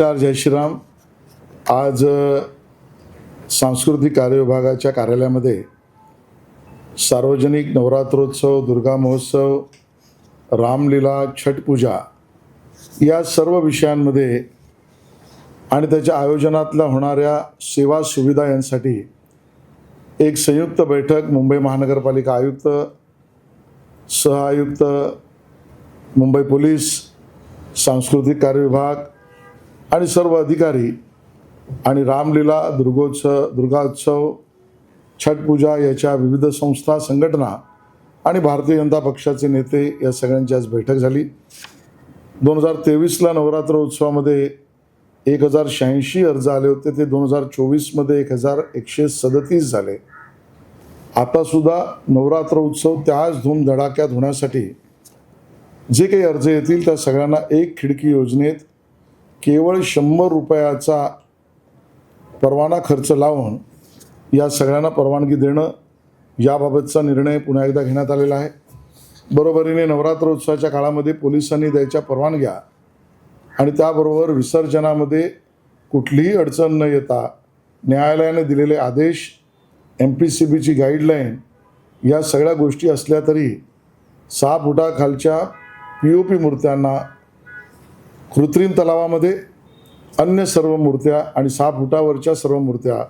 नमस्कार जय श्रीराम. आज सांस्कृतिक कार्य विभागाच्या कार्यालयामध्ये सार्वजनिक नवरात्रोत्सव दुर्गा महोत्सव रामलीला छटपूजा या सर्व विषयांमध्ये आणि त्याच्या आयोजनातल्या होणाऱ्या सेवा सुविधा यांसाठी एक संयुक्त बैठक मुंबई महानगरपालिका आयुक्त सहआयुक्त मुंबई पोलीस सांस्कृतिक कार्य विभाग आणि सर्व अधिकारी आणि रामलीला दुर्गोत्सव दुर्गाोत्सव छटपूजा याच्या विविध संस्था संघटना आणि भारतीय जनता पक्षाचे नेते या सगळ्यांची आज बैठक झाली. दोन हजार तेवीसला नवरात्र उत्सवामध्ये एक हजार शहाऐंशी अर्ज आले होते. ते दोन हजार चोवीसमध्ये एक हजार एकशे सदतीस झाले. आतासुद्धा नवरात्र उत्सव त्याच धूमधडाक्यात होण्यासाठी जे काही अर्ज येतील त्या सगळ्यांना एक खिडकी योजनेत केवळ शंभर रुपयाचा परवाना खर्च लावून या सगळ्यांना परवानगी देणं याबाबतचा निर्णय पुन्हा एकदा घेण्यात आलेला आहे. बरोबरीने नवरात्रोत्सवाच्या काळामध्ये पोलिसांनी द्यायच्या परवानग्या आणि त्याबरोबर विसर्जनामध्ये कुठलीही अडचण न येता न्यायालयाने दिलेले आदेश एम पी सी बीची गाईडलाईन या सगळ्या गोष्टी असल्या तरी सहा फुटाखालच्या पी ओ पी मूर्त्यांना कृत्रिम तलावामध्ये अन्य सर्व मूर्त्या आणि सहा फुटावरच्या सर्व मूर्त्या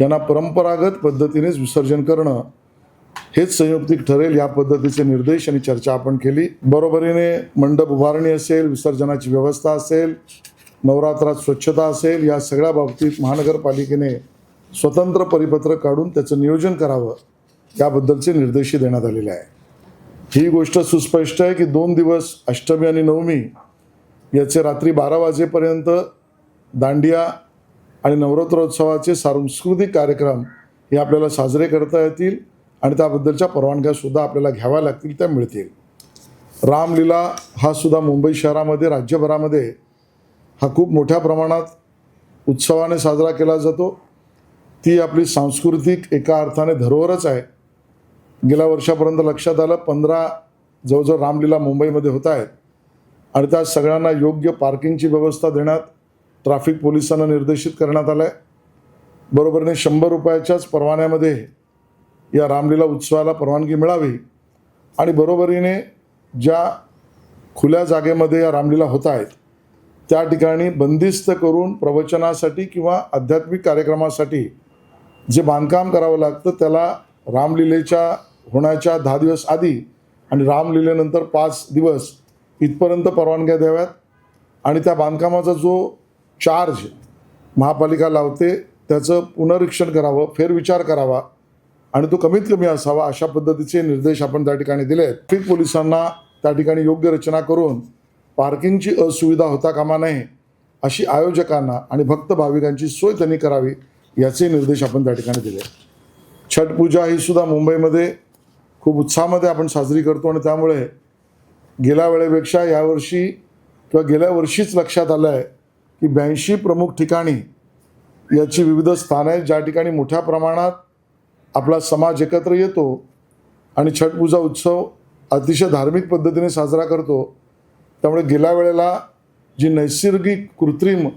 यांना परंपरागत पद्धतीनेच विसर्जन करणं हेच संयुक्तिक ठरेल या पद्धतीचे निर्देश आणि चर्चा आपण केली. बरोबरीने मंडप उभारणी असेल विसर्जनाची व्यवस्था असेल नवरात्रात स्वच्छता असेल या सगळ्या बाबतीत महानगरपालिकेने स्वतंत्र परिपत्रक काढून त्याचं नियोजन करावं याबद्दलचे निर्देशही देण्यात आलेले आहे ही गोष्ट सुस्पष्ट आहे की दोन दिवस अष्टमी आणि नवमी याचे रात्री बारा वाजेपर्यंत दांडिया आणि नवरात्रोत्सवाचे सांस्कृतिक कार्यक्रम हे आपल्याला साजरे करता येतील आणि त्याबद्दलच्या परवानग्यासुद्धा आपल्याला घ्याव्या लागतील त्या मिळतील. रामलीला हा सुद्धा मुंबई शहरामध्ये राज्यभरामध्ये हा खूप मोठ्या प्रमाणात उत्सवाने साजरा केला जातो. ती आपली सांस्कृतिक एका अर्थाने धरोहरच आहे. गेल्या वर्षापर्यंत लक्षात आलं पंधरा जवळजवळ रामलीला मुंबईमध्ये होत आहेत. आणि त्या सगळ्यांना योग्य पार्किंगची व्यवस्था देण्यात ट्रॅफिक पोलिसांना निर्देशित करण्यात आलं आहे बरोबरीने शंभर रुपयाच्याच परवान्यामध्ये या रामलीला उत्सवाला परवानगी मिळावी. आणि बरोबरीने ज्या खुल्या जागेमध्ये या रामलीला होत आहेत त्या ठिकाणी बंदिस्त करून प्रवचनासाठी किंवा आध्यात्मिक कार्यक्रमासाठी जे बांधकाम करावं लागतं त्याला रामलीलेच्या होण्याच्या दहा दिवस आधी आणि रामलीलेनंतर पाच दिवस इथपर्यंत परवानग्या द्याव्यात. आणि त्या बांधकामाचा जो चार्ज महापालिका लावते त्याचं पुनरीक्षण करावं फेरविचार करावा आणि तो कमीत कमी असावा अशा पद्धतीचे निर्देश आपण त्या ठिकाणी दिले आहेत. ट्रॅफिक पोलिसांना त्या ठिकाणी योग्य रचना करून पार्किंगची असुविधा होता कामा नये अशी आयोजकांना आणि भक्त भाविकांची सोय त्यांनी करावी याचे निर्देश आपण त्या ठिकाणी दिले छठ पूजा ही सुद्धा मुंबईमध्ये खूप उत्साहामध्ये आपण साजरी करतो आणि त्यामुळे गेल्या वेळेपेक्षा यावर्षी किंवा गेल्या वर्षीच लक्षात आलं आहे की ब्याऐंशी प्रमुख ठिकाणी याची विविध स्थानं आहेत. ज्या ठिकाणी मोठ्या प्रमाणात आपला समाज एकत्र येतो आणि छटपूजा उत्सव अतिशय धार्मिक पद्धतीने साजरा करतो. त्यामुळे गेल्या वेळेला जी नैसर्गिक कृत्रिम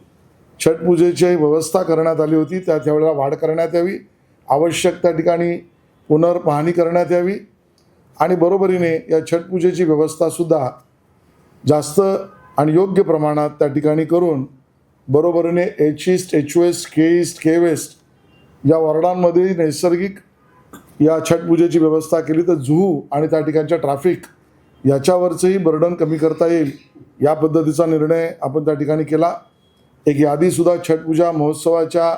छटपूजेची व्यवस्था करण्यात आली होती त्या त्यावेळेला वाढ करण्यात यावी. आवश्यक त्या ठिकाणी पुनर्पाहणी करण्यात यावी. आणि बरोबरीने या छटपूजेची व्यवस्थासुद्धा जास्त आणि योग्य प्रमाणात त्या ठिकाणी करून बरोबरीने H east H west K east K west या वॉर्डांमध्ये नैसर्गिक या छटपूजेची व्यवस्था केली तर जुहू आणि त्या ठिकाणच्या ट्रॅफिक याच्यावरचंही बर्डन कमी करता येईल. या पद्धतीचा निर्णय आपण त्या ठिकाणी केला. एक यादीसुद्धा छटपूजा महोत्सवाच्या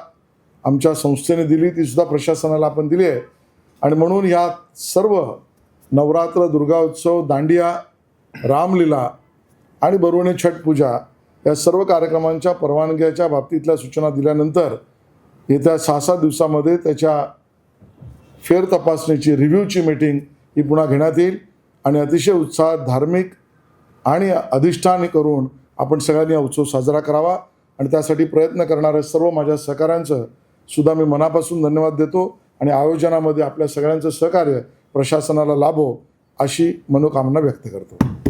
आमच्या संस्थेने दिली. तीसुद्धा प्रशासनाला आपण दिली आहे. आणि म्हणून या सर्व नवरात्र दुर्गा उत्सव दांडिया रामलीला आणि बरवणी छठ पूजा या सर्व कार्यक्रमांच्या परवानग्याच्या बाबतीतल्या सूचना दिल्यानंतर येत्या सहा सात दिवसामध्ये त्याच्या फेर तपासणीची रिव्ह्यूची मीटिंग ही पुन्हा घेण्यात येईल आणि अतिशय उत्साहात धार्मिक आणि अधिष्ठान करून आपण सगळ्यांनी हा उत्सव साजरा करावा आणि त्यासाठी प्रयत्न करणाऱ्या सर्व माझ्या सहकाऱ्यांचं सुद्धा मी मनापासून धन्यवाद देतो आणि आयोजनामध्ये आपल्या सगळ्यांचं सहकार्य प्रशासनाला लाभो अशी मनोकामना व्यक्त करतो.